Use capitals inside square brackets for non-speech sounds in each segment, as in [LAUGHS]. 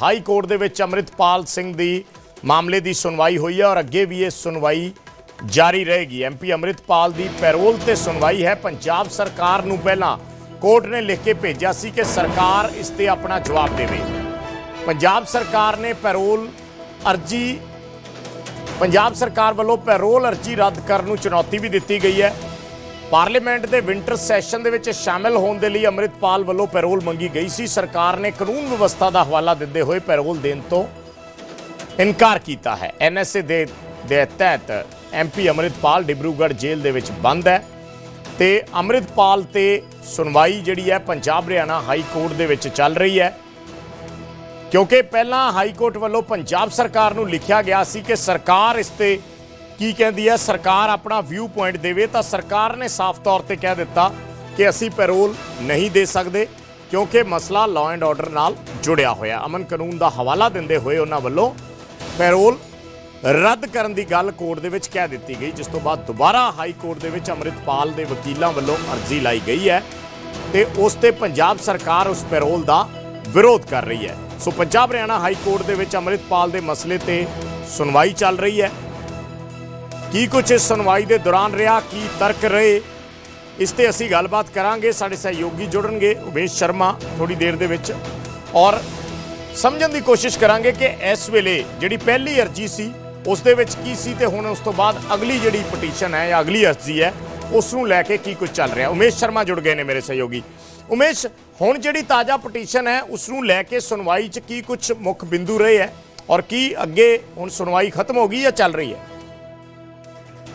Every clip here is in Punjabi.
ਹਾਈ ਕੋਰਟ ਦੇ ਵਿੱਚ ਅੰਮ੍ਰਿਤਪਾਲ ਸਿੰਘ ਦੀ ਮਾਮਲੇ ਦੀ ਸੁਣਵਾਈ ਹੋਈ ਹੈ ਔਰ ਅੱਗੇ ਵੀ ਇਹ ਸੁਣਵਾਈ ਜਾਰੀ ਰਹੇਗੀ। ਐਮਪੀ ਅੰਮ੍ਰਿਤਪਾਲ ਦੀ ਪੈਰੋਲ ਤੇ ਸੁਣਵਾਈ ਹੈ। ਪੰਜਾਬ ਸਰਕਾਰ ਨੂੰ ਪਹਿਲਾਂ ਕੋਰਟ ਨੇ ਲਿਖ ਕੇ ਭੇਜਿਆ ਸੀ ਕਿ ਸਰਕਾਰ ਇਸ ਤੇ ਆਪਣਾ ਜਵਾਬ ਦੇਵੇ। ਪੰਜਾਬ ਸਰਕਾਰ ਨੇ ਪੈਰੋਲ ਅਰਜੀ, ਪੰਜਾਬ ਸਰਕਾਰ ਵੱਲੋਂ ਪੈਰੋਲ ਅਰਜੀ ਰੱਦ ਕਰਨ ਨੂੰ ਚੁਣੌਤੀ ਵੀ ਦਿੱਤੀ ਗਈ ਹੈ। ਪਾਰਲੀਮੈਂਟ ਦੇ ਵਿੰਟਰ ਸੈਸ਼ਨ ਦੇ ਵਿੱਚ ਸ਼ਾਮਿਲ ਹੋਣ ਦੇ ਲਈ ਅੰਮ੍ਰਿਤਪਾਲ ਵੱਲੋਂ ਪੈਰੋਲ ਮੰਗੀ ਗਈ ਸੀ। ਸਰਕਾਰ ਨੇ ਕਾਨੂੰਨ ਵਿਵਸਥਾ ਦਾ ਹਵਾਲਾ ਦਿੰਦੇ ਹੋਏ ਪੈਰੋਲ ਦੇਣ ਤੋਂ ਇਨਕਾਰ ਕੀਤਾ ਹੈ। ਐਨਐਸਏ ਦੇ ਦੇ ਤਹਿਤ ਐਮਪੀ ਅੰਮ੍ਰਿਤਪਾਲ ਡਿਬਰੂਗੜ੍ਹ ਜੇਲ੍ਹ ਦੇ ਵਿੱਚ ਬੰਦ ਹੈ ਤੇ ਅੰਮ੍ਰਿਤਪਾਲ ਤੇ ਸੁਣਵਾਈ ਜਿਹੜੀ ਹੈ ਪੰਜਾਬ ਹਰਿਆਣਾ ਹਾਈ ਕੋਰਟ ਦੇ ਵਿੱਚ ਚੱਲ ਰਹੀ ਹੈ। ਕਿਉਂਕਿ ਪਹਿਲਾਂ ਹਾਈ ਕੋਰਟ ਵੱਲੋਂ ਪੰਜਾਬ ਸਰਕਾਰ ਨੂੰ ਲਿਖਿਆ ਗਿਆ ਸੀ ਕਿ ਸਰਕਾਰ ਇਸ ਤੇ ਕੀ ਕਹਿੰਦੀ ਹੈ? ਸਰਕਾਰ ਆਪਣਾ ਵਿਊ ਪੁਆਇੰਟ ਦੇਵੇ ਤਾਂ ਸਰਕਾਰ ਨੇ ਸਾਫ਼ ਤੌਰ ਤੇ ਕਹਿ ਦਿੱਤਾ ਕਿ ਅਸੀਂ ਪੈਰੋਲ ਨਹੀਂ ਦੇ ਸਕਦੇ ਕਿਉਂਕਿ ਮਸਲਾ ਲਾਅ ਐਂਡ ਆਰਡਰ ਨਾਲ ਜੁੜਿਆ ਹੋਇਆ। ਅਮਨ ਕਾਨੂੰਨ ਦਾ ਹਵਾਲਾ ਦਿੰਦੇ ਹੋਏ ਉਹਨਾਂ ਵੱਲੋਂ ਪੈਰੋਲ ਰੱਦ ਕਰਨ ਦੀ ਗੱਲ ਕੋਰਟ ਦੇ ਵਿੱਚ ਕਹਿ ਦਿੱਤੀ ਗਈ, ਜਿਸ ਤੋਂ ਬਾਅਦ ਦੁਬਾਰਾ ਹਾਈ ਕੋਰਟ ਦੇ ਵਿੱਚ ਅੰਮ੍ਰਿਤਪਾਲ ਦੇ ਵਕੀਲਾਂ ਵੱਲੋਂ ਅਰਜ਼ੀ ਲਾਈ ਗਈ ਹੈ ਤੇ ਉਸ ਤੇ ਪੰਜਾਬ ਸਰਕਾਰ ਉਸ ਪੈਰੋਲ ਦਾ ਵਿਰੋਧ ਕਰ ਰਹੀ ਹੈ। So Punjab Haryana high court ਦੇ ਵਿੱਚ ਅੰਮ੍ਰਿਤਪਾਲ ਦੇ ਮਸਲੇ ਤੇ ਸੁਣਵਾਈ ਚੱਲ ਰਹੀ ਹੈ। ਕੀ ਕੁਝ ਇਸ ਸੁਣਵਾਈ ਦੇ ਦੌਰਾਨ ਰਿਹਾ, ਕੀ ਤਰਕ ਰਹੇ? ਇਸ ਤੇ ਅਸੀਂ ਗੱਲਬਾਤ ਕਰਾਂਗੇ। ਸਾਡੇ ਸਹਿਯੋਗੀ ਜੁੜਨਗੇ, ਉਮੇਸ਼ ਸ਼ਰਮਾ ਥੋੜੀ ਦੇਰ ਦੇ ਵਿੱਚ। ਔਰ ਸਮਝਣ ਦੀ ਕੋਸ਼ਿਸ਼ ਕਰਾਂਗੇ ਕਿ ਇਸ ਵੇਲੇ ਜਿਹੜੀ ਪਹਿਲੀ ਅਰਜੀ ਸੀ, ਉਸ ਦੇ ਵਿੱਚ ਕੀ ਸੀ ਤੇ ਹੁਣ ਉਸ ਤੋਂ ਬਾਅਦ ਅਗਲੀ ਜਿਹੜੀ ਪਟੀਸ਼ਨ ਹੈ ਜਾਂ ਅਗਲੀ ਅਰਜੀ ਹੈ, ਉਸ ਨੂੰ ਲੈ ਕੇ ਕੀ ਕੁਝ ਚੱਲ ਰਿਹਾ। ਉਮੇਸ਼ ਸ਼ਰਮਾ ਜੁੜ ਗਏ ਨੇ ਮੇਰੇ ਸਹਿਯੋਗੀ। ਉਮੇਸ਼, ਹੁਣ ਜਿਹੜੀ ਤਾਜ਼ਾ ਪਟੀਸ਼ਨ ਹੈ, ਉਸ ਨੂੰ ਲੈ ਕੇ ਸੁਣਵਾਈ 'ਚ ਕੀ ਕੁਝ ਮੁੱਖ ਬਿੰਦੂ ਰਹੇ ਹੈ? ਔਰ ਕੀ ਅੱਗੇ ਹੁਣ ਸੁਣਵਾਈ ਖਤਮ ਹੋ ਗਈ ਜਾਂ ਚੱਲ ਰਹੀ ਹੈ?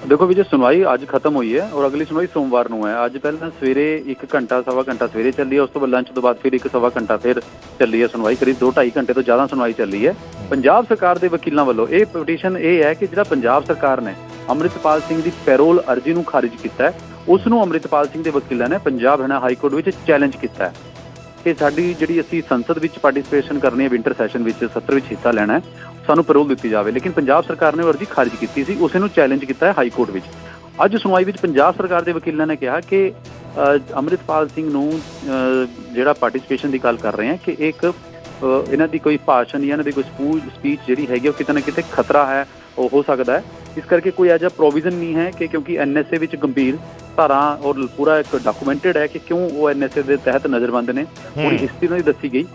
ਦੇਖੋ ਵੀ ਜੇ ਸੁਣਵਾਈ ਅੱਜ ਖਤਮ ਹੋਈ ਹੈ ਔਰ ਅਗਲੀ ਸੁਣਵਾਈ ਸੋਮਵਾਰ ਨੂੰ ਹੈ, ਅੱਜ ਪਹਿਲਾਂ ਸਵੇਰੇ 1 ਘੰਟਾ, ਸਵਾ ਘੰਟਾ ਸਵੇਰੇ ਚੱਲੀ ਹੈ, ਉਸ ਤੋਂ ਬਾਅਦ ਲੰਚ ਤੋਂ ਬਾਅਦ ਫਿਰ ਇੱਕ ਸਵਾ ਘੰਟਾ ਫਿਰ ਚੱਲੀ ਹੈ ਸੁਣਵਾਈ, ਕਰੀਬ 2 2.5 ਘੰਟੇ ਤੋਂ ਜ਼ਿਆਦਾ ਸੁਣਵਾਈ ਚੱਲੀ ਹੈ। ਪੰਜਾਬ ਸਰਕਾਰ ਦੇ ਵਕੀਲਾਂ ਵੱਲੋਂ ਇਹ ਪਟੀਸ਼ਨ ਇਹ ਹੈ ਕਿ ਜਿਹੜਾ ਪੰਜਾਬ ਸਰਕਾਰ ਨੇ ਅੰਮ੍ਰਿਤਪਾਲ ਸਿੰਘ ਦੀ ਪੈਰੋਲ ਅਰਜ਼ੀ ਨੂੰ ਖਾਰਿਜ ਕੀਤਾ ਹੈ, ਉਸ ਨੂੰ ਅੰਮ੍ਰਿਤਪਾਲ ਸਿੰਘ ਦੇ ਵਕੀਲਾਂ ਨੇ ਪੰਜਾਬ ਹਰਿਆਣਾ ਹਾਈ ਕੋਰਟ ਵਿੱਚ ਚੈਲੰਜ ਕੀਤਾ ਹੈ। ਕਿ ਸਾਡੀ ਜਿਹੜੀ ਅਸੀਂ ਸੰਸਦ ਵਿੱਚ ਪਾਰਟਿਸਿਪੇਸ਼ਨ ਕਰਨੀ ਹੈ ਵਿੰਟਰ ਸੈਸ਼ਨ ਵਿੱਚ ਸੱਤਰ ਵਿੱਚ ਹਿੱਸਾ ਲੈਣਾ ਹੈ ਸਾਨੂੰ ਪੈਰੋਲ ਦਿੱਤੀ ਜਾਵੇ। ਲੇਕਿਨ ਪੰਜਾਬ ਸਰਕਾਰ ਨੇ ਉਹ ਅਰਜ਼ੀ ਖਾਰਿਜ ਕੀਤੀ ਸੀ ਉਸੇ ਨੂੰ ਚੈਲੰਜ ਕੀਤਾ ਹੈ ਹਾਈ ਕੋਰਟ ਵਿੱਚ। ਅੱਜ ਸੁਣਵਾਈ ਵਿੱਚ ਪੰਜਾਬ ਸਰਕਾਰ ਦੇ ਵਕੀਲਾਂ ਨੇ ਕਿਹਾ ਕਿ ਅ, ਅੰਮ੍ਰਿਤਪਾਲ ਸਿੰਘ ਨੂੰ ਜਿਹੜਾ ਪਾਰਟਿਸਿਪੇਸ਼ਨ ਦੀ ਗੱਲ ਕਰ ਰਹੇ ਹਾਂ ਕਿ ਇੱਕ ਇਹਨਾਂ ਦੀ ਕੋਈ ਭਾਸ਼ਣ ਜਾਂ ਇਹਨਾਂ ਦੀ ਕੋਈ ਸਪੀਚ ਜਿਹੜੀ ਹੈਗੀ ਉਹ ਕਿਤੇ ਨਾ ਕਿਤੇ ਖਤਰਾ ਹੈ ਉਹ ਹੋ ਸਕਦਾ ਹੈ। ਇਸ ਕਰਕੇ ਕੋਈ ਐਜਾ ਪ੍ਰੋਵੀਜ਼ਨ ਨਹੀਂ ਹੈ ਕਿ ਕਿਉਂਕਿ ਐਨਐਸਏ ਵਿੱਚ ਗੰਭੀਰ ਧਾਰਾ ਔਰ ਪੂਰਾ ਇੱਕ ਡਾਕੂਮੈਂਟਡ ਹੈ ਕਿ ਕਿਉਂ ਉਹ ਐਨਐਸਏ ਦੇ ਤਹਿਤ ਨਜ਼ਰਬੰਦ ਨੇ। ਪੂਰੀ ਹਿਸਟਰੀ ਦੀ ਦੱਸੀ ਗਈ।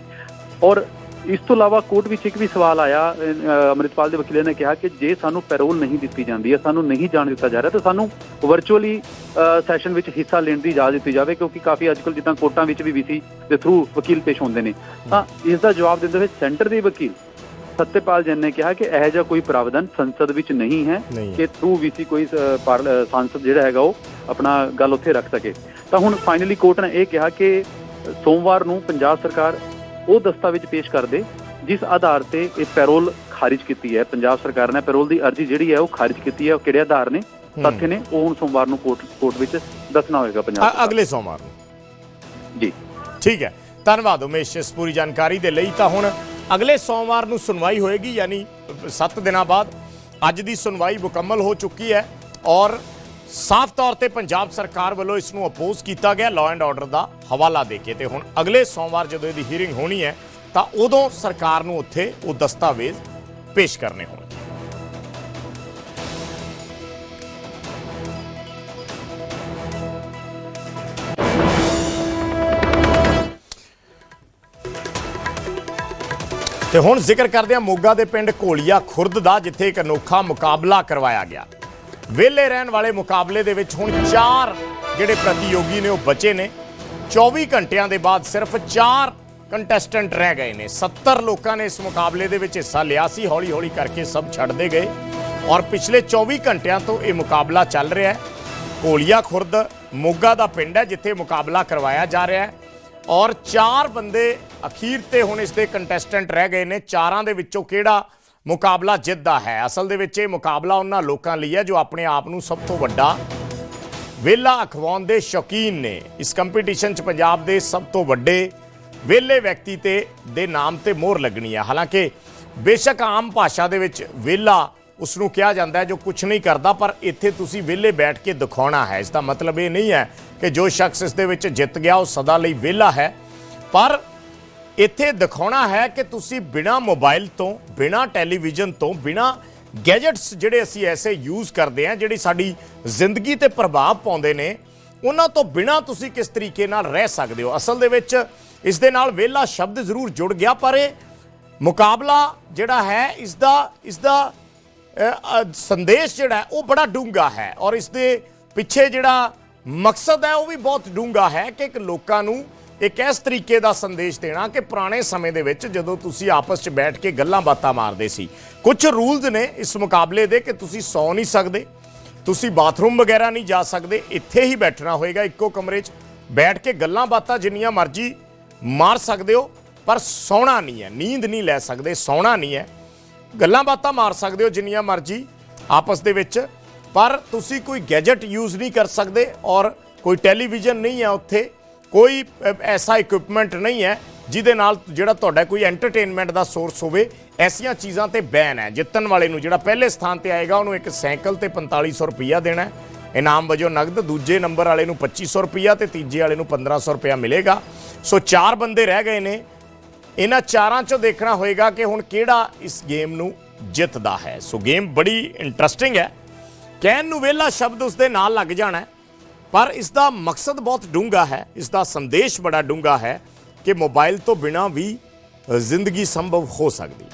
ਔਰ ਇਸ ਤੋਂ ਇਲਾਵਾ ਕੋਰਟ ਵਿੱਚ ਇੱਕ ਵੀ ਸਵਾਲ ਆਇਆ ਅੰਮ੍ਰਿਤਪਾਲ ਦੇ ਵਕੀਲਾਂ ਨੇ ਕਿਹਾ ਕਿ ਜੇ ਸਾਨੂੰ ਪੈਰੋਲ ਨਹੀਂ ਦਿੱਤੀ ਜਾਂਦੀ ਹੈ ਸਾਨੂੰ ਨਹੀਂ ਜਾਣ ਦਿੱਤਾ ਜਾ ਰਿਹਾ ਤਾਂ ਸਾਨੂੰ ਵਰਚੁਅਲੀ ਸੈਸ਼ਨ ਵਿੱਚ ਹਿੱਸਾ ਲੈਣ ਦੀ ਇਜਾਜ਼ਤ ਦਿੱਤੀ ਜਾਵੇ ਕਿਉਂਕਿ ਕਾਫੀ ਅੱਜਕੱਲ ਜਿੱਦਾਂ ਕੋਰਟਾਂ ਵਿੱਚ ਵੀ ਵੀਸੀ ਦੇ ਥਰੂ ਵਕੀਲ ਪੇਸ਼ ਹੁੰਦੇ ਨੇ। ਤਾਂ ਇਸ ਦਾ ਜਵਾਬ ਦਿੰਦੇ ਹੋਏ ਸੈਂਟਰ ਦੇ ਵਕੀਲ ਸੱਤੇਪਾਲ ਜੈਨ ਨੇ ਕਿਹਾ ਕਿ ਇਹੋ ਜਿਹਾ ਕੋਈ ਪ੍ਰਾਵਧਾਨ ਸੰਸਦ ਵਿੱਚ ਨਹੀਂ ਹੈ। ਕਿ ਥਰੂ ਵੀਸੀ ਕੋਈ ਸੰਸਦ ਜਿਹੜਾ ਹੈਗਾ ਉਹ ਆਪਣਾ ਗੱਲ ਉੱਥੇ ਰੱਖ ਸਕੇ। ਤਾਂ ਹੁਣ ਫਾਈਨਲੀ ਕੋਰਟ ਨੇ ਇਹ ਕਿਹਾ ਕਿ ਸੋਮਵਾਰ ਨੂੰ ਪੰਜਾਬ ਸਰਕਾਰ ਉਹ ਦਸਤਾਵੇਜ਼ ਪੇਸ਼ ਕਰ ਦੇ ਜਿਸ ਆਧਾਰ ਤੇ ਇਹ ਪੈਰੋਲ ਖਾਰਿਜ ਕੀਤੀ ਹੈ। ਪੰਜਾਬ ਸਰਕਾਰ ਨੇ ਪੈਰੋਲ ਦੀ ਅਰਜ਼ੀ ਜਿਹੜੀ ਹੈ ਉਹ ਖਾਰਿਜ ਕੀਤੀ ਹੈ। ਉਹ ਕਿਹੜੇ ਆਧਾਰ ਨੇ? ਤੱਥ ਨੇ। ਉਹ ਹੁਣ ਸੋਮਵਾਰ ਨੂੰ ਕੋਰਟ ਕੋਰਟ ਵਿੱਚ ਦੱਸਣਾ ਹੋਏਗਾ ਪੰਜਾਬ ਅਗਲੇ ਸੋਮਵਾਰ ਨੂੰ। ਜੀ। ਠੀਕ ਹੈ। ਧੰਨਵਾਦ ਉਮੇਸ਼ ਇਸ ਪੂਰੀ ਜਾਣਕਾਰੀ ਦੇ ਲਈ। ਤਾਂ ਹੁਣ ਅਗਲੇ ਸੋਮਵਾਰ ਨੂੰ ਸੁਣਵਾਈ ਹੋਏਗੀ, ਯਾਨੀ 7 ਦਿਨਾਂ ਬਾਅਦ ਅੱਜ ਦੀ ਸੁਣਵਾਈ ਮੁਕੰਮਲ ਹੋ ਚੁੱਕੀ ਹੈ ਔਰ ਸਾਫ਼ ਤੌਰ ਤੇ ਪੰਜਾਬ ਸਰਕਾਰ ਵੱਲੋਂ ਇਸ ਨੂੰ ਅਪੋਜ਼ ਕੀਤਾ ਗਿਆ ਲਾਅ ਐਂਡ ਆਰਡਰ ਦਾ ਹਵਾਲਾ ਦੇ ਕੇ ਤੇ ਹੁਣ ਅਗਲੇ ਸੋਮਵਾਰ ਜਦੋਂ ਇਹਦੀ ਹੀਅਰਿੰਗ ਹੋਣੀ ਹੈ ਤਾਂ ਉਦੋਂ ਸਰਕਾਰ ਨੂੰ ਉੱਥੇ ਉਹ ਦਸਤਾਵੇਜ਼ ਪੇਸ਼ ਕਰਨੇ ਹੋਣਗੇ। ਤੇ ਹੁਣ ਜ਼ਿਕਰ ਕਰਦੇ ਹਾਂ ਮੋਗਾ ਦੇ ਪਿੰਡ ਘੋਲੀਆ ਖੁਰਦ ਦਾ, ਜਿੱਥੇ ਇੱਕ ਅਨੋਖਾ ਮੁਕਾਬਲਾ ਕਰਵਾਇਆ ਗਿਆ। ਵਿਹਲੇ ਰਹਿਣ ਵਾਲੇ ਮੁਕਾਬਲੇ ਦੇ ਵਿੱਚ ਹੁਣ ਚਾਰ ਜਿਹੜੇ ਪ੍ਰਤੀਯੋਗੀ ਨੇ ਉਹ ਬਚੇ ਨੇ। 24 ਘੰਟਿਆਂ ਦੇ ਬਾਅਦ ਸਿਰਫ 4 ਕੰਟੈਸਟੈਂਟ ਰਹਿ ਗਏ ਨੇ। 70 ਲੋਕਾਂ ਨੇ ਇਸ ਮੁਕਾਬਲੇ ਦੇ ਵਿੱਚ ਹਿੱਸਾ ਲਿਆ ਸੀ। ਹੌਲੀ ਹੌਲੀ ਕਰਕੇ ਸਭ ਛੱਡਦੇ ਗਏ। ਔਰ ਪਿਛਲੇ 24 ਘੰਟਿਆਂ ਤੋਂ ਇਹ ਮੁਕਾਬਲਾ ਚੱਲ ਰਿਹਾ ਹੈ। ਘੋਲੀਆ ਖੁਰਦ ਮੋਗਾ ਦਾ ਪਿੰਡ ਹੈ, ਜਿੱਥੇ ਮੁਕਾਬਲਾ ਕਰਵਾਇਆ ਜਾ ਰਿਹਾ ਹੈ। ਔਰ ਚਾਰ ਬੰਦੇ ਅਖੀਰ ਤੇ ਹੁਣ ਇਸ ਦੇ ਕੰਟੈਸਟੈਂਟ ਰਹਿ ਗਏ ਨੇ। ਚਾਰਾਂ ਦੇ ਵਿੱਚੋਂ ਕਿਹੜਾ ਮੁਕਾਬਲਾ ਜਿੱਤਦਾ ਹੈ? ਅਸਲ ਦੇ ਵਿੱਚ ਇਹ ਮੁਕਾਬਲਾ ਉਹਨਾਂ ਲੋਕਾਂ ਲਈ ਹੈ ਜੋ ਆਪਣੇ ਆਪ ਨੂੰ ਸਭ ਤੋਂ ਵੱਡਾ ਵੇਲਾ ਅਖਵਾਉਣ ਦੇ ਸ਼ੌਕੀਨ ਨੇ। ਇਸ ਕੰਪੀਟੀਸ਼ਨ 'ਚ ਪੰਜਾਬ ਦੇ ਸਭ ਤੋਂ ਵੱਡੇ ਵੇਲੇ ਵਿਅਕਤੀ ਤੇ ਦੇ ਨਾਮ ਤੇ ਮੋਹਰ ਲੱਗਣੀ ਹੈ ਹਾਲਾਂਕਿ ਬੇਸ਼ੱਕ ਆਮ ਭਾਸ਼ਾ ਦੇ ਵਿੱਚ ਵੇਲਾ ਉਸ ਨੂੰ ਕਿਹਾ ਜਾਂਦਾ ਹੈ ਜੋ ਕੁਝ ਨਹੀਂ ਕਰਦਾ, ਪਰ ਇੱਥੇ ਤੁਸੀਂ ਵਿਹਲੇ ਬੈਠ ਕੇ ਦਿਖਾਉਣਾ ਹੈ। ਇਸ ਦਾ ਮਤਲਬ ਇਹ ਨਹੀਂ ਹੈ ਕਿ ਜੋ ਸ਼ਖਸ ਇਸ ਦੇ ਵਿੱਚ ਜਿੱਤ ਗਿਆ, ਉਹ ਸਦਾ ਲਈ ਵਿਹਲਾ ਹੈ। ਪਰ ਇੱਥੇ ਦਿਖਾਉਣਾ ਹੈ ਕਿ ਤੁਸੀਂ ਬਿਨਾ ਮੋਬਾਈਲ ਤੋਂ, ਬਿਨਾ ਟੈਲੀਵਿਜ਼ਨ ਤੋਂ, ਬਿਨਾ ਗੈਜਟਸ ਜਿਹੜੇ ਅਸੀਂ ਐਸੇ ਯੂਜ਼ ਕਰਦੇ ਹਾਂ, ਜਿਹੜੀ ਸਾਡੀ ਜ਼ਿੰਦਗੀ ਤੇ ਪ੍ਰਭਾਵ ਪਾਉਂਦੇ ਨੇ, ਉਹਨਾਂ ਤੋਂ ਬਿਨਾ ਤੁਸੀਂ ਕਿਸ ਤਰੀਕੇ ਨਾਲ ਰਹਿ ਸਕਦੇ ਹੋ? ਅਸਲ ਦੇ ਵਿੱਚ ਇਸ ਦੇ ਨਾਲ ਵਿਹਲਾ ਸ਼ਬਦ ਜ਼ਰੂਰ ਜੁੜ ਗਿਆ, ਪਰ ਇਹ ਮੁਕਾਬਲਾ ਜਿਹੜਾ ਹੈ, ਇਸ ਦਾ ਇਸ ਦਾ ਸੰਦੇਸ਼ ਜਿਹੜਾ ਉਹ ਬੜਾ ਡੂੰਘਾ ਹੈ। ਔਰ ਇਸ ਦੇ ਪਿੱਛੇ ਜਿਹੜਾ ਮਕਸਦ ਹੈ, ਉਹ ਵੀ ਬਹੁਤ ਡੂੰਘਾ ਹੈ ਕਿ ਇੱਕ ਲੋਕਾਂ ਨੂੰ ਇੱਕ ਇਸ ਤਰੀਕੇ ਦਾ ਸੰਦੇਸ਼ ਦੇਣਾ ਕਿ ਪੁਰਾਣੇ ਸਮੇਂ ਦੇ ਵਿੱਚ ਜਦੋਂ ਤੁਸੀਂ ਆਪਸ 'ਚ ਬੈਠ ਕੇ ਗੱਲਾਂ ਬਾਤਾਂ ਮਾਰਦੇ ਸੀ ਕੁਝ ਰੂਲਸ ਨੇ ਇਸ ਮੁਕਾਬਲੇ ਦੇ ਕਿ ਤੁਸੀਂ ਸੌ ਨਹੀਂ ਸਕਦੇ, ਤੁਸੀਂ ਬਾਥਰੂਮ ਵਗੈਰਾ ਨਹੀਂ ਜਾ ਸਕਦੇ, ਇੱਥੇ ਹੀ ਬੈਠਣਾ ਹੋਏਗਾ ਇੱਕੋ ਕਮਰੇ 'ਚ, ਬੈਠ ਕੇ ਗੱਲਾਂ ਬਾਤਾਂ ਜਿੰਨੀਆਂ ਮਰਜ਼ੀ ਮਾਰ ਸਕਦੇ ਹੋ, ਪਰ ਸੌਣਾ ਨਹੀਂ ਹੈ, ਨੀਂਦ ਨਹੀਂ ਲੈ ਸਕਦੇ, ਸੌਣਾ ਨਹੀਂ ਹੈ। ਗੱਲਾਂ ਬਾਤਾਂ ਮਾਰ ਸਕਦੇ ਹੋ ਜਿੰਨੀਆਂ ਮਰਜ਼ੀ ਆਪਸ ਦੇ ਵਿੱਚ, ਪਰ ਤੁਸੀਂ ਕੋਈ ਗੈਜਟ ਯੂਜ਼ ਨਹੀਂ ਕਰ ਸਕਦੇ ਔਰ ਕੋਈ ਟੈਲੀਵਿਜ਼ਨ ਨਹੀਂ ਹੈ ਉੱਥੇ ਕੋਈ ਐਸਾ ਇਕਵਿਪਮੈਂਟ ਨਹੀਂ ਹੈ ਜਿਹਦੇ ਨਾਲ ਜਿਹੜਾ ਤੁਹਾਡਾ ਕੋਈ ਐਂਟਰਟੇਨਮੈਂਟ ਦਾ ਸੋਰਸ ਹੋਵੇ, ਐਸੀਆਂ ਚੀਜ਼ਾਂ ਤੇ ਬੈਨ ਹੈ। ਜਿੱਤਣ ਵਾਲੇ ਨੂੰ ਜਿਹੜਾ ਪਹਿਲੇ ਸਥਾਨ ਤੇ ਆਏਗਾ, ਉਹਨੂੰ ਇੱਕ ਸਾਈਕਲ ਤੇ 4500 ਰੁਪਈਆ ਦੇਣਾ ਇਨਾਮ ਵਜੋਂ ਨਗਦ, ਦੂਜੇ ਨੰਬਰ ਵਾਲੇ ਨੂੰ 2500 ਰੁਪਈਆ ਤੇ ਤੀਜੇ ਵਾਲੇ ਨੂੰ 1500 ਰੁਪਇਆ ਮਿਲੇਗਾ। ਸੋ ਚਾਰ ਬੰਦੇ ਰਹਿ ਗਏ ਨੇ। ਇਹਨਾਂ ਚਾਰਾਂ ਚੋਂ ਦੇਖਣਾ ਹੋਏਗਾ ਕਿ ਹੁਣ ਕਿਹੜਾ ਇਸ ਗੇਮ ਨੂੰ ਜਿੱਤਦਾ ਹੈ। ਸੋ ਗੇਮ ਬੜੀ ਇੰਟਰਸਟਿੰਗ ਹੈ। ਕਹਿਣ ਨੂੰ ਵਿਹਲਾ ਸ਼ਬਦ ਉਸ ਦੇ ਨਾਲ ਲੱਗ ਜਾਣਾ ਪਰ ਇਸ ਦਾ ਮਕਸਦ ਬਹੁਤ ਡੂੰਘਾ ਹੈ। ਇਸ ਦਾ ਸੰਦੇਸ਼ ਬੜਾ ਡੂੰਘਾ ਹੈ ਕਿ ਮੋਬਾਈਲ ਤੋਂ ਬਿਨਾ ਵੀ ਜ਼ਿੰਦਗੀ ਸੰਭਵ ਹੋ ਸਕਦੀ ਹੈ।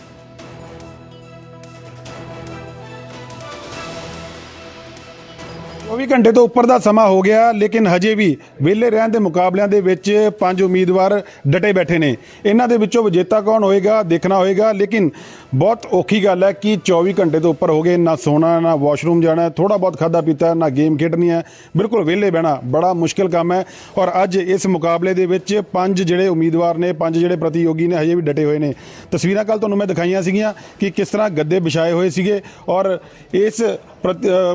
24 ਘੰਟੇ ਤੋਂ ਉੱਪਰ ਦਾ ਸਮਾਂ ਹੋ ਗਿਆ, ਲੇਕਿਨ ਹਜੇ ਵੀ ਵਿਹਲੇ ਰਹਿਣ ਦੇ ਮੁਕਾਬਲਿਆਂ ਦੇ ਵਿੱਚ ਪੰਜ ਉਮੀਦਵਾਰ ਡਟੇ ਬੈਠੇ ਨੇ। ਇਹਨਾਂ ਦੇ ਵਿੱਚੋਂ ਵਿਜੇਤਾ ਕੌਣ ਹੋਏਗਾ, ਦੇਖਣਾ ਹੋਏਗਾ, ਲੇਕਿਨ ਬਹੁਤ ਔਖੀ ਗੱਲ ਹੈ ਕਿ 24 ਘੰਟੇ ਤੋਂ ਉੱਪਰ ਹੋ ਗਏ, ਨਾ ਸੋਣਾ, ਨਾ ਵਾਸ਼ਰੂਮ ਜਾਣਾ ਥੋੜਾ ਬਹੁਤ ਖਾਦਾ ਪੀਤਾ, ਨਾ ਗੇਮ ਖੇਡਣੀ ਹੈ ਬਿਲਕੁਲ ਵਿਹਲੇ ਬਹਿਣਾ ਬੜਾ ਮੁਸ਼ਕਿਲ ਕੰਮ ਹੈ। ਔਰ ਅੱਜ ਇਸ ਮੁਕਾਬਲੇ ਦੇ ਵਿੱਚ ਪੰਜ ਜਿਹੜੇ ਉਮੀਦਵਾਰ ਨੇ, ਪੰਜ ਜਿਹੜੇ ਪ੍ਰਤੀਯੋਗੀ ਨੇ, ਹਜੇ ਵੀ ਡਟੇ ਹੋਏ ਨੇ। ਤਸਵੀਰਾਂ ਕੱਲ ਤੁਹਾਨੂੰ ਮੈਂ ਦਿਖਾਈਆਂ ਸੀਗੀਆਂ ਕਿ ਕਿਸ ਤਰ੍ਹਾਂ ਗੱਦੇ ਵਿਛਾਏ ਹੋਏ ਸੀਗੇ ਔਰ ਇਸ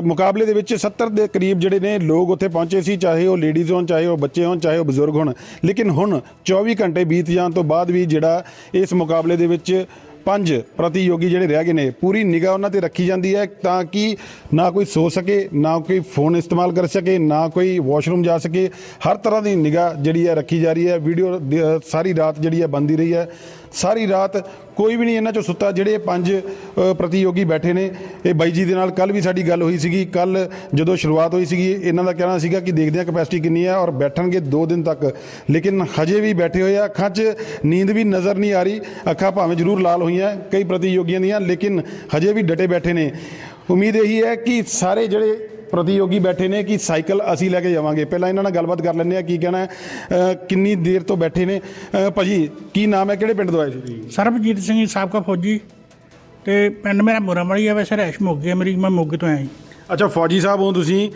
ਮੁਕਾਬਲੇ ਦੇ ਵਿੱਚ 70 ਦੇ ਕਰੀਬ ਜਿਹੜੇ ਨੇ ਲੋਕ ਉੱਥੇ ਪਹੁੰਚੇ ਸੀ, ਚਾਹੇ ਉਹ ਲੇਡੀਜ਼ ਹੋਣ, ਚਾਹੇ ਉਹ ਬੱਚੇ ਹੋਣ, ਚਾਹੇ ਉਹ ਬਜ਼ੁਰਗ ਹੋਣ। ਲੇਕਿਨ ਹੁਣ 24 ਘੰਟੇ ਬੀਤ ਜਾਣ ਤੋਂ ਬਾਅਦ ਵੀ ਜਿਹੜਾ ਇਸ ਮੁਕਾਬਲੇ ਦੇ ਵਿੱਚ ਪੰਜ ਪ੍ਰਤੀਯੋਗੀ ਜਿਹੜੇ ਰਹਿ ਗਏ ਨੇ, ਪੂਰੀ ਨਿਗਾਹ ਉਹਨਾਂ ਤੇ ਰੱਖੀ ਜਾਂਦੀ ਹੈ ਤਾਂ ਕਿ ਨਾ ਕੋਈ ਸੋ ਸਕੇ, ਨਾ ਕੋਈ ਫੋਨ ਇਸਤੇਮਾਲ ਕਰ ਸਕੇ, ਨਾ ਕੋਈ ਵਾਸ਼ਰੂਮ ਜਾ ਸਕੇ। ਹਰ ਤਰ੍ਹਾਂ ਦੀ ਨਿਗਾਹ ਜਿਹੜੀ ਹੈ ਰੱਖੀ ਜਾ ਰਹੀ ਹੈ। ਵੀਡੀਓ ਸਾਰੀ ਰਾਤ ਜਿਹੜੀ ਹੈ ਬੰਦੀ ਰਹੀ ਹੈ। ਸਾਰੀ ਰਾਤ ਕੋਈ ਵੀ ਨਹੀਂ ਇਹਨਾਂ ਚੋਂ ਸੁੱਤਾ, ਜਿਹੜੇ ਪੰਜ ਪ੍ਰਤੀਯੋਗੀ ਬੈਠੇ ਨੇ, ਇਹ ਬਾਈ ਜੀ ਦੇ ਨਾਲ ਕੱਲ ਵੀ ਸਾਡੀ ਗੱਲ ਹੋਈ ਸੀਗੀ ਕੱਲ ਜਦੋਂ ਸ਼ੁਰੂਆਤ ਹੋਈ ਸੀਗੀ ਇਹਨਾਂ ਦਾ ਕਹਿਣਾ ਸੀਗਾ ਕਿ ਦੇਖਦੇ ਹਾਂ ਕਪੈਸਿਟੀ ਕਿੰਨੀ ਹੈ ਔਰ ਬੈਠਣਗੇ 2 ਦਿਨ ਤੱਕ। ਲੇਕਿਨ ਹਜੇ ਵੀ ਬੈਠੇ ਹੋਏ ਆ, ਅੱਖਾਂ 'ਚ ਨੀਂਦ ਵੀ ਨਜ਼ਰ ਨਹੀਂ ਆ ਰਹੀ, ਅੱਖਾਂ ਭਾਵੇਂ ਜ਼ਰੂਰ ਲਾਲ ਹੋਈਆਂ, ਕਈ ਪ੍ਰਤੀਯੋਗੀਆਂ ਦੀਆਂ, ਲੇਕਿਨ ਹਜੇ ਵੀ ਡਟੇ ਬੈਠੇ ਨੇ। ਉਮੀਦ ਇਹੀ ਹੈ ਕਿ ਸਾਰੇ ਜਿਹੜੇ ਪ੍ਰਤੀਯੋਗੀ ਬੈਠੇ ਨੇ ਕਿ ਸਾਈਕਲ ਅਸੀਂ ਲੈ ਕੇ ਜਾਵਾਂਗੇ। ਪਹਿਲਾਂ ਇਹਨਾਂ ਨਾਲ ਗੱਲਬਾਤ ਕਰ ਲੈਂਦੇ ਆ ਕੀ ਕਹਿਣਾ ਕਿੰਨੀ ਦੇਰ ਤੋਂ ਬੈਠੇ ਨੇ। ਭਾਜੀ ਕੀ ਨਾਮ ਹੈ ਕਿਹੜੇ ਪਿੰਡ ਤੋਂ ਆਏ ਸੀ? ਤੁਸੀਂ ਸਰਬਜੀਤ ਸਿੰਘ ਜੀ ਸਾਬਕਾ ਫੌਜੀ। ਤੇ ਪਿੰਡ ਮੇਰਾ ਮੋਰਾਮੜੀ ਆ ਵੈਸੇ ਰਹਿਸ਼ ਮੋਗੇ ਮੇਰੀ ਮੈਂ ਮੋਗੇ ਤੋਂ ਆਇਆ ਜੀ। ਅੱਛਾ ਫੌਜੀ ਸਾਹਿਬ ਹੋ ਤੁਸੀਂ।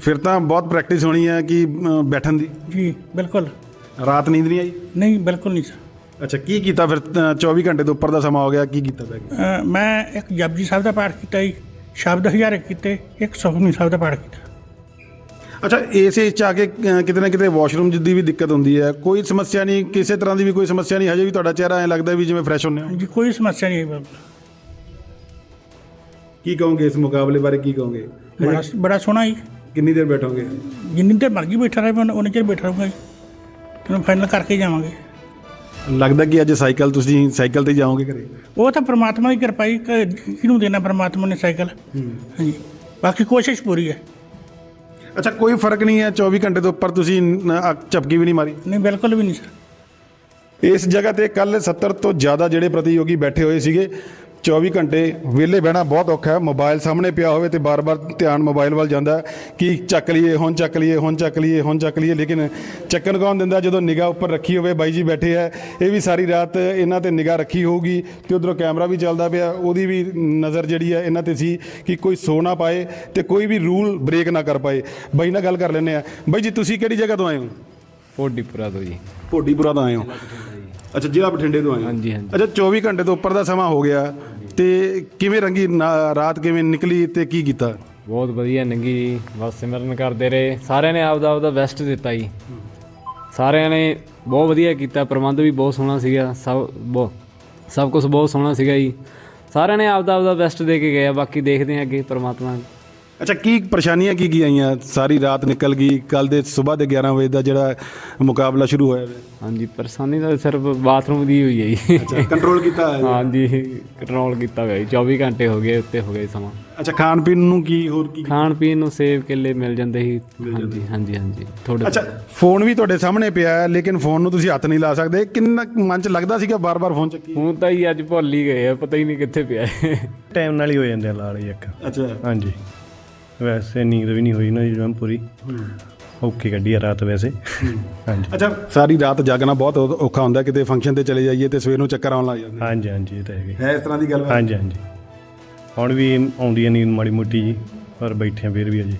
ਫਿਰ ਤਾਂ ਬਹੁਤ ਪ੍ਰੈਕਟਿਸ ਹੋਣੀ ਹੈ ਕਿ ਬੈਠਣ ਦੀ। ਜੀ ਬਿਲਕੁਲ। ਰਾਤ ਨੀਂਦ ਨਹੀਂ ਆਈ? ਨਹੀਂ ਬਿਲਕੁਲ ਨਹੀਂ ਸਰ। ਅੱਛਾ ਕੀ ਕੀਤਾ ਫਿਰ? ਅ, 24 ਘੰਟੇ ਤੋਂ ਉੱਪਰ ਦਾ ਸਮਾਂ ਹੋ ਗਿਆ ਕੀ ਕੀਤਾ ਮੈਂ ਇੱਕ ਜਪਜੀ ਸਾਹਿਬ ਦਾ ਪਾਠ ਕੀਤਾ ਜੀ। ਸ਼ਬਦ ਹਜ਼ਾਰੇ ਕੀਤੇ ਇੱਕ ਸੁਖਮਨੀ ਸਾਹਿਬ ਦਾ ਪਾਠ ਕੀਤਾ। ਅੱਛਾ ਇਸੇ ਚ ਆ ਕੇ ਕਿਤੇ ਨਾ ਕਿਤੇ ਵਾਸ਼ਰੂਮ ਦੀ ਵੀ ਦਿੱਕਤ ਹੁੰਦੀ ਹੈ। ਕੋਈ ਸਮੱਸਿਆ ਨਹੀਂ ਕਿਸੇ ਤਰ੍ਹਾਂ ਦੀ ਵੀ ਕੋਈ ਸਮੱਸਿਆ ਨਹੀਂ ਹਜੇ ਵੀ ਤੁਹਾਡਾ ਚਿਹਰਾ ਐ ਲੱਗਦਾ ਵੀ ਜਿਵੇਂ ਫਰੈਸ਼ ਹੁੰਨੇ ਹੋ। ਜੀ ਕੋਈ ਸਮੱਸਿਆ ਨਹੀਂ। ਬਿਲਕੁਲ ਕੀ ਕਹੋਗੇ ਇਸ ਮੁਕਾਬਲੇ ਬਾਰੇ ਕੀ ਕਹੋਗੇ? ਬੜਾ ਬੜਾ ਸੋਹਣਾ ਜੀ। ਕਿੰਨੀ ਦੇਰ ਬੈਠੋਗੇ? ਜਿੰਨੀ ਦੇਰ ਮਰਜ਼ੀ ਬੈਠਾ ਰਹੇ ਮੈਂ ਉਹਨੇ ਚਿਰ ਬੈਠਾ ਰਹੂੰਗਾ ਜੀ। ਫਾਈਨਲ ਕਰਕੇ ਹੀ ਜਾਵਾਂਗੇ। ਲੱਗਦਾ ਕਿ ਅੱਜ ਸਾਈਕਲ ਤੁਸੀਂ ਸਾਈਕਲ ਤੇ ਜਾਓਗੇ ਘਰੇ? ਉਹ ਤਾਂ ਪ੍ਰਮਾਤਮਾ ਦੀ ਕਿਰਪਾ ਕਿ ਕਿਹਨੂੰ ਦੇਣਾ ਪ੍ਰਮਾਤਮਾ ਨੇ ਸਾਈਕਲ? ਹਾਂਜੀ। ਬਾਕੀ ਕੋਸ਼ਿਸ਼ ਪੂਰੀ ਹੈ। ਅੱਛਾ ਕੋਈ ਫ਼ਰਕ ਨਹੀਂ ਹੈ 24 ਘੰਟੇ ਤੋਂ ਉੱਪਰ ਤੁਸੀਂ ਨ- ਅੱਖ ਝਪਕੀ ਵੀ ਨਹੀਂ ਮਾਰੀ? ਨਹੀਂ ਬਿਲਕੁਲ ਵੀ ਨਹੀਂ ਸਰ। ਇਸ ਜਗ੍ਹਾ ਤੇ ਕੱਲ 70 ਤੋਂ ਜ਼ਿਆਦਾ ਜਿਹੜੇ ਪ੍ਰਤੀਯੋਗੀ ਬੈਠੇ ਹੋਏ ਸੀਗੇ 24 ਘੰਟੇ ਵਿਹਲੇ ਬਹਿਣਾ ਬਹੁਤ ਔਖਾ ਹੈ। ਮੋਬਾਈਲ ਸਾਹਮਣੇ ਪਿਆ ਹੋਵੇ ਤੇ ਬਾਰ-ਬਾਰ ਧਿਆਨ ਮੋਬਾਈਲ ਵੱਲ ਜਾਂਦਾ ਕਿ ਚੱਕ ਲਈਏ ਹੁਣ ਚੱਕ ਲਈਏ ਹੁਣ ਚੱਕ ਲਈਏ ਹੁਣ ਚੱਕ ਲਈਏ। ਲੇਕਿਨ ਚੱਕਣ ਕੌਣ ਦਿੰਦਾ ਜਦੋਂ ਨਿਗਾਹ ਉੱਪਰ ਰੱਖੀ ਹੋਵੇ ਬਾਈ ਜੀ ਬੈਠੇ ਹੈ ਇਹ ਵੀ ਸਾਰੀ ਰਾਤ ਇਹਨਾਂ ਤੇ ਨਿਗਾਹ ਰੱਖੀ ਹੋਊਗੀ ਤੇ ਉਧਰੋਂ ਕੈਮਰਾ ਵੀ ਚੱਲਦਾ ਪਿਆ। ਉਹਦੀ ਵੀ ਨਜ਼ਰ ਜਿਹੜੀ ਹੈ ਇਹਨਾਂ ਤੇ ਸੀ ਕਿ ਕੋਈ ਸੋ ਨਾ ਪਾਏ ਤੇ ਕੋਈ ਵੀ ਰੂਲ ਬ੍ਰੇਕ ਨਾ ਕਰ ਪਾਏ। ਬਾਈ ਨਾਲ ਗੱਲ ਕਰ ਲੈਂਦੇ ਆ ਬਾਈ ਜੀ ਤੁਸੀਂ ਕਿਹੜੀ ਜਗ੍ਹਾ ਤੋਂ ਆਏ ਹੋ? ਕੋਡੀਪੁਰਾ ਤੋਂ ਜੀ। ਭੋਡੀਪੁਰਾ ਤੋਂ ਆਏ ਹੋ। ਅੱਛਾ ਜ਼ਿਲ੍ਹਾ ਬਠਿੰਡੇ ਤੋਂ ਆਏ ਹੋ? ਹਾਂਜੀ, ਹਾਂਜੀ। ਅੱਛਾ 24 ਘੰਟੇ ਤੋਂ ਉੱਪਰ ਦਾ ਸਮਾਂ ਹੋ ਗਿਆ ਤੇ ਕਿਵੇਂ ਰੰਗੀ ਨਾ- ਰਾਤ ਕਿਵੇਂ ਨਿਕਲੀ ਤੇ ਕੀ ਕੀਤਾ? ਬਹੁਤ ਵਧੀਆ ਨੰਗੀ ਜੀ ਬਸ ਸਿਮਰਨ ਕਰਦੇ ਰਹੇ। ਸਾਰਿਆਂ ਨੇ ਆਪਦਾ ਆਪਦਾ ਬੈਸਟ ਦਿੱਤਾ ਜੀ। ਸਾਰਿਆਂ ਨੇ ਬਹੁਤ ਵਧੀਆ ਕੀਤਾ ਪ੍ਰਬੰਧ ਵੀ ਬਹੁਤ ਸੋਹਣਾ ਸੀਗਾ ਸਭ ਬਹੁਤ ਸਭ ਕੁਝ ਬਹੁਤ ਸੋਹਣਾ ਸੀਗਾ ਜੀ। ਸਾਰਿਆਂ ਨੇ ਆਪਦਾ ਆਪਦਾ ਬੈਸਟ ਦੇ ਕੇ ਗਏ ਆ ਬਾਕੀ ਦੇਖਦੇ ਹਾਂ ਅੱਗੇ ਪ੍ਰਮਾਤਮਾ ਅੱਛਾ ਕੀ ਪਰੇਸ਼ਾਨੀਆਂ ਕੀ ਕੀ ਆਈਆਂ? ਸਾਰੀ ਰਾਤ ਨਿਕਲ ਗਈ ਕੱਲ ਦੇ ਸਵੇਰ ਦੇ 11 ਵਜੇ ਦਾ ਜਿਹੜਾ ਮੁਕਾਬਲਾ ਸ਼ੁਰੂ ਹੋਇਆ ਹੈ ਹਾਂਜੀ ਪਰੇਸ਼ਾਨੀ ਤਾਂ ਸਿਰਫ ਬਾਥਰੂਮ ਦੀ ਹੋਈ ਹੈ ਜੀ। ਅੱਛਾ ਕੰਟਰੋਲ ਕੀਤਾ ਹੈ ਹਾਂਜੀ ਕੰਟਰੋਲ ਕੀਤਾ ਹੋਇਆ ਜੀ। 24 ਘੰਟੇ ਹੋ ਗਏ ਉੱਤੇ ਹੋ ਗਏ ਸਮਾਂ। ਅੱਛਾ ਖਾਣ ਪੀਣ ਨੂੰ ਕੀ ਹੋਰ ਕੀ? ਖਾਣ ਪੀਣ ਨੂੰ ਸੇਬ ਕੇਲੇ ਮਿਲ ਜਾਂਦੇ ਸੀ। ਹਾਂਜੀ ਹਾਂਜੀ ਹਾਂਜੀ। ਥੋੜੇ ਅੱਛਾ ਫੋਨ ਵੀ ਤੁਹਾਡੇ ਸਾਹਮਣੇ ਪਿਆ ਹੈ ਲੇਕਿਨ ਫੋਨ ਨੂੰ ਤੁਸੀਂ ਹੱਥ ਨਹੀਂ ਲਾ ਸਕਦੇ। ਕਿੰਨਾ ਮਨ ਚ ਲੱਗਦਾ ਸੀਗਾ ਬਾਰ-ਬਾਰ ਫੋਨ ਚੱਕੀ? ਹੁਣ ਤਾਂ ਹੀ ਅੱਜ ਭੁੱਲ ਹੀ ਗਏ ਆ ਪਤਾ ਹੀ ਨਹੀਂ ਕਿੱਥੇ ਪਿਆ ਹੈ। ਟਾਈਮ ਨਾਲ ਹੀ ਹੋ ਜਾਂਦੇ ਆ ਲਾਲ ਇੱਕ ਅੱਛਾ। ਹਾਂਜੀ। ਵੈਸੇ ਨੀਂਦ ਵੀ ਨਹੀਂ ਹੋਈ ਨਾ ਜੀ ਜਮ ਪੂਰੀ। ਔਖੀ ਕੱਢੀ ਆ ਰਾਤ ਵੈਸੇ। ਹਾਂਜੀ। ਅੱਛਾ ਸਾਰੀ ਰਾਤ ਜਾਗਣਾ ਬਹੁਤ ਔਖਾ ਹੁੰਦਾ ਕਿਤੇ ਫੰਕਸ਼ਨ ਤੇ ਚਲੇ ਜਾਈਏ ਤੇ ਸਵੇਰ ਨੂੰ ਚੱਕਰ ਆਉਣ ਲੱਗ ਜਾਂਦੇ। ਹਾਂਜੀ ਹਾਂਜੀ ਇਹ ਤਾਂ ਹੈਗੇ। ਹੈ ਇਸ ਤਰ੍ਹਾਂ ਦੀ ਗੱਲ ਹਾਂਜੀ ਹਾਂਜੀ। ਹੁਣ ਵੀ ਆਉਂਦੀ ਹੈ ਨੀਂਦ ਮਾੜੀ ਮੋਟੀ ਜੀ ਪਰ ਬੈਠੇ ਆ ਫਿਰ ਵੀ ਅਜੇ।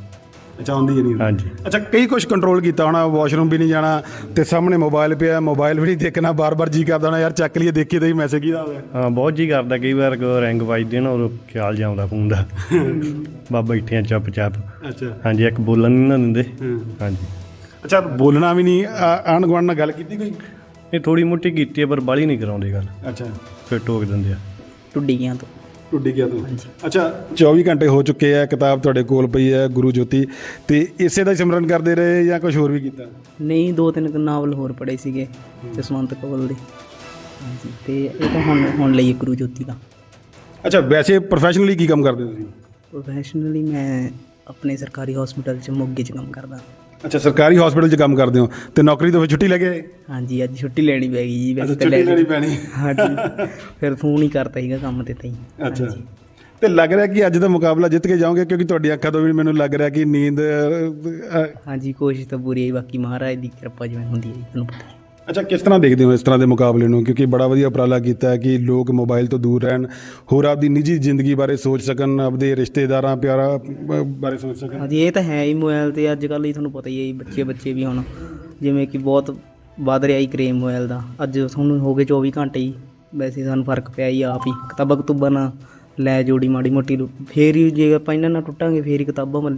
ਅੱਛਾ ਆਉਂਦੀ ਹੈ ਨਹੀਂ ਹਾਂਜੀ। ਅੱਛਾ ਕਈ ਕੁਝ ਕੰਟਰੋਲ ਕੀਤਾ ਹੋਣਾ ਵਾਸ਼ਰੂਮ ਵੀ ਨਹੀਂ ਜਾਣਾ ਤੇ ਸਾਹਮਣੇ ਮੋਬਾਈਲ ਪਿਆ ਮੋਬਾਈਲ ਵੀ ਨਹੀਂ ਦੇਖਣਾ ਬਾਰ-ਬਾਰ ਜੀ ਕਰਦਾ ਹੋਣਾ ਯਾਰ ਚੱਕ ਲਈਏ ਦੇਖੀਏ ਤੇ ਮੈਸੇਜ ਹੋਇਆ ਹਾਂ ਬਹੁਤ ਜੀ ਕਰਦਾ ਕਈ ਵਾਰ ਕੋ ਰੈਂਕ ਵੱਜਦੇ ਨਾ ਉਹ ਖਿਆਲ ਜਾਉਂਦਾ ਫੋਨ ਦਾ। [LAUGHS] ਬਾ ਬੈਠੇ ਆ ਚੁੱਪ ਚਾਪ ਅੱਛਾ। ਹਾਂਜੀ ਇੱਕ ਬੋਲਣ ਨਹੀਂ ਨਾ ਦਿੰਦੇ। ਹਾਂਜੀ। ਅੱਛਾ ਬੋਲਣਾ ਵੀ ਨਹੀਂ ਆਣ ਗੁਆਂਢ ਨਾਲ ਗੱਲ ਕੀਤੀ ਕੋਈ? ਇਹ ਥੋੜੀ ਮੋਟੀ ਕੀਤੀ ਹੈ ਪਰ ਬਾਲੀ ਨਹੀਂ ਕਰਾਉਂਦੇ ਗੱਲ। ਅੱਛਾ। ਫਿਰ ਟੋਕ ਦਿੰਦੇ ਆ। ਟੁੱਡੀਆਂ ਤੋਂ। ਟੁੱਡੀ ਗਿਆ ਤੂੰ। ਅੱਛਾ। 24 ਘੰਟੇ ਹੋ ਚੁੱਕੇ ਆ ਕਿਤਾਬ ਤੁਹਾਡੇ ਕੋਲ ਪਈ ਹੈ ਗੁਰੂ ਜੋਤੀ। ਤੇ ਇਸੇ ਦਾ ਹੀ ਸਿਮਰਨ ਕਰਦੇ ਰਹੇ ਜਾਂ ਕੁਝ ਹੋਰ ਵੀ ਕੀਤਾ? ਨਹੀਂ ਦੋ ਤਿੰਨ ਨਾਵਲ ਹੋਰ ਪੜ੍ਹੇ ਸੀਗੇ ਜਸਵੰਤ ਕਵਲ ਦੇ। ਤੇ ਇਹ ਤਾਂ ਹੁਣ ਹੁਣ ਲਈ ਗੁਰੂ ਜੋਤੀ ਦਾ। ਅੱਛਾ ਵੈਸੇ ਪ੍ਰੋਫੈਸ਼ਨਲੀ ਕੀ ਕੰਮ ਕਰਦੇ ਤੁਸੀਂ? ਪ੍ਰੋਫੈਸ਼ਨਲੀ ਮੈਂ ਆਪਣੇ ਸਰਕਾਰੀ ਹਸਪੀਟਲ 'ਚ ਮੋਗੇ 'ਚ ਕੰਮ ਕਰਦਾ। ਅੱਛਾ ਸਰਕਾਰੀ ਹਸਪੀਟਲ 'ਚ ਕੰਮ ਕਰਦੇ ਹੋ। ਤੇ ਨੌਕਰੀ ਤੋਂ ਫਿਰ ਛੁੱਟੀ ਲੈ ਕੇ ਆਏ? ਹਾਂਜੀ ਅੱਜ ਛੁੱਟੀ ਲੈਣੀ ਪੈ ਗਈ ਜੀ ਅੱਛਾ ਵੈਸੇ ਤਾਂ ਛੁੱਟੀ ਲੈਣੀ ਪੈਣੀ। ਹਾਂਜੀ ਫਿਰ ਫੋਨ ਹੀ ਕਰਤਾ ਸੀਗਾ ਕੰਮ ਤੇ ਤਾਂ ਹੀ ਅੱਛਾ ਤੇ ਲੱਗ ਰਿਹਾ ਕਿ ਅੱਜ ਦਾ ਮੁਕਾਬਲਾ ਜਿੱਤ ਕੇ ਜਾਓਗੇ? ਕਿਉਂਕਿ ਤੁਹਾਡੀ ਅੱਖਾਂ ਤੋਂ ਵੀ ਮੈਨੂੰ ਲੱਗ ਰਿਹਾ ਕਿ ਨੀਂਦ ਹਾਂਜੀ ਕੋਸ਼ਿਸ਼ ਤਾਂ ਪੂਰੀ ਹੈ ਬਾਕੀ ਮਹਾਰਾਜ ਦੀ ਕਿਰਪਾ ਜਿਵੇਂ ਹੁੰਦੀ ਹੈ ਜੀ, ਤੁਹਾਨੂੰ ਪਤਾ। ਹੈ ਅੱਛਾ, ਕਿਸ ਤਰ੍ਹਾਂ ਦੇਖਦੇ ਹੋ ਇਸ ਤਰ੍ਹਾਂ ਦੇ ਮੁਕਾਬਲੇ ਨੂੰ? ਕਿਉਂਕਿ ਬੜਾ ਵਧੀਆ ਉਪਰਾਲਾ ਕੀਤਾ ਹੈ ਕਿ ਲੋਕ ਮੋਬਾਈਲ ਤੋਂ ਦੂਰ ਰਹਿਣ, ਹੋਰ ਆਪਦੀ ਨਿੱਜੀ ਜ਼ਿੰਦਗੀ ਬਾਰੇ ਸੋਚ ਸਕਣ, ਆਪਦੇ ਰਿਸ਼ਤੇਦਾਰਾਂ, ਪਿਆਰਾ ਬਾਰੇ ਸੋਚ ਸਕਣ। ਹਾਂਜੀ, ਇਹ ਤਾਂ ਹੈ ਹੀ ਮੋਬਾਈਲ ਤੇ। ਅੱਜ ਕੱਲ੍ਹ ਹੀ ਤੁਹਾਨੂੰ ਪਤਾ ਹੀ ਹੈ ਜੀ ਬੱਚੇ ਬੱਚੇ ਵੀ ਹੁਣ, ਜਿਵੇਂ ਕਿ ਬਹੁਤ ਵੱਧ ਰਿਹਾ ਹੀ ਕਰੇਮ ਮੋਬਾਈਲ ਦਾ। ਅੱਜ ਤੁਹਾਨੂੰ ਹੋ ਗਏ 24 ਘੰਟੇ ਹੀ, ਵੈਸੇ ਸਾਨੂੰ ਫ਼ਰਕ ਪਿਆ ਹੀ ਆਪ ਹੀ। ਕਿਤਾਬਾਂ ਕਤੂਬਾਂ ਨਾਲ ਲੈ ਜੋੜੀ ਮਾੜੀ ਮੋਟੀ ਫੇਰ ਹੀ ਜੇ ਆਪਾਂ ਇਹਨਾਂ ਨਾਲ ਟੁੱਟਾਂਗੇ, ਫੇਰ ਹੀ ਕਿਤਾਬਾਂ ਮੱਲੀ